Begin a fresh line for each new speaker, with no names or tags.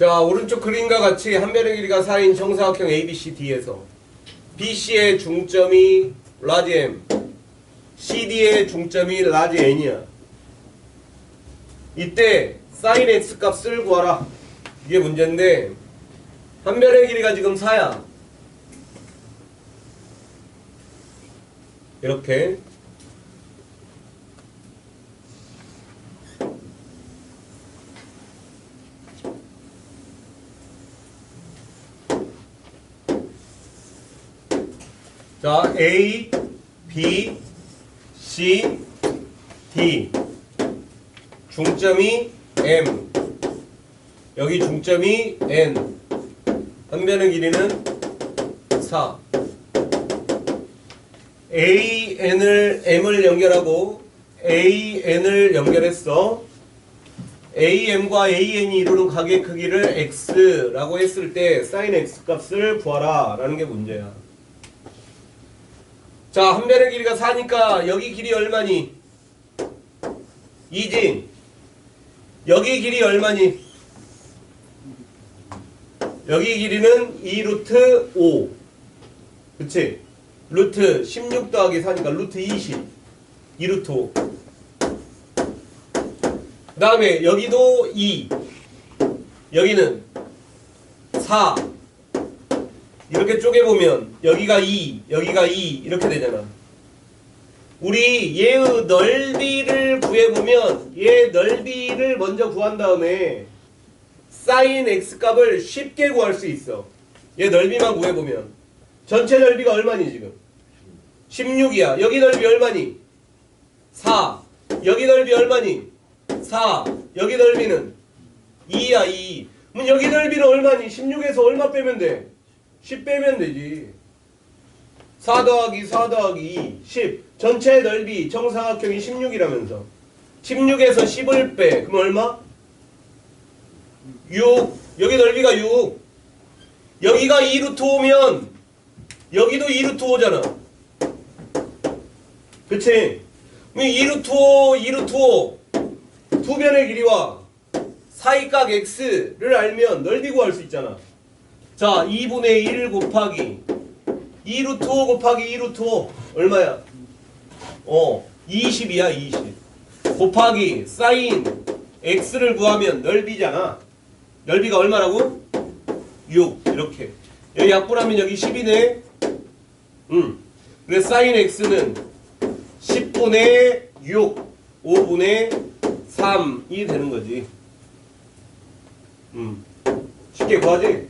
자, 오른쪽 그림과 같이 한 변의 길이가 4인 정사각형 ABCD에서 BC의 중점이 라지 M, CD의 중점이 라지 N이야. 이때 sin X 값을 구하라. 이게 문제인데 한 변의 길이가 지금 4야. 이렇게 자, A, B, C, D. 중점이 M. 여기 중점이 N. 한 변의 길이는 4. A, N을, M을 연결하고 A, N을 연결했어. A, M과 A, N이 이루는 각의 크기를 X라고 했을 때 sin X 값을 구하라 라는 게 문제야. 자, 한 변의 길이가 4니까 여기 길이 얼마니? 2지. 여기 길이 얼마니? 여기 길이는 2 루트 5. 그치? 루트 16 더하기 4니까 루트 20. 2 루트 5. 그 다음에 여기도 2. 여기는 4. 이렇게 쪼개보면 여기가 2, 여기가 2 이렇게 되잖아. 우리 얘의 넓이를 구해보면 얘 넓이를 먼저 구한 다음에 sin x 값을 쉽게 구할 수 있어. 얘 넓이만 구해보면 전체 넓이가 얼마니 지금? 16이야. 여기 넓이 얼마니? 4. 여기 넓이 얼마니? 4. 여기 넓이는 2야 2. 그럼 여기 넓이는 얼마니? 16에서 얼마 빼면 돼? 10 빼면 되지. 4 더하기 4 더하기 2, 10. 전체 넓이 정사각형이 16이라면서. 16에서 10을 빼. 그럼 얼마? 6. 여기 넓이가 6. 여기가 2루트 5면 여기도 2루트 5잖아. 그치? 그럼 2루트 5, 2루트 5. 두 변의 길이와 사이각 x를 알면 넓이 구할 수 있잖아. 자, 2분의 1 곱하기 2루트 5 곱하기 2루트 5 얼마야? 어, 20이야, 20. 곱하기 사인 x를 구하면 넓이잖아. 넓이가 얼마라고? 6 이렇게. 여기 약분하면 여기 10이네. 음. 그래서 사인 x는 10분의 6, 5분의 3이 되는 거지. 음. 쉽게 구하지?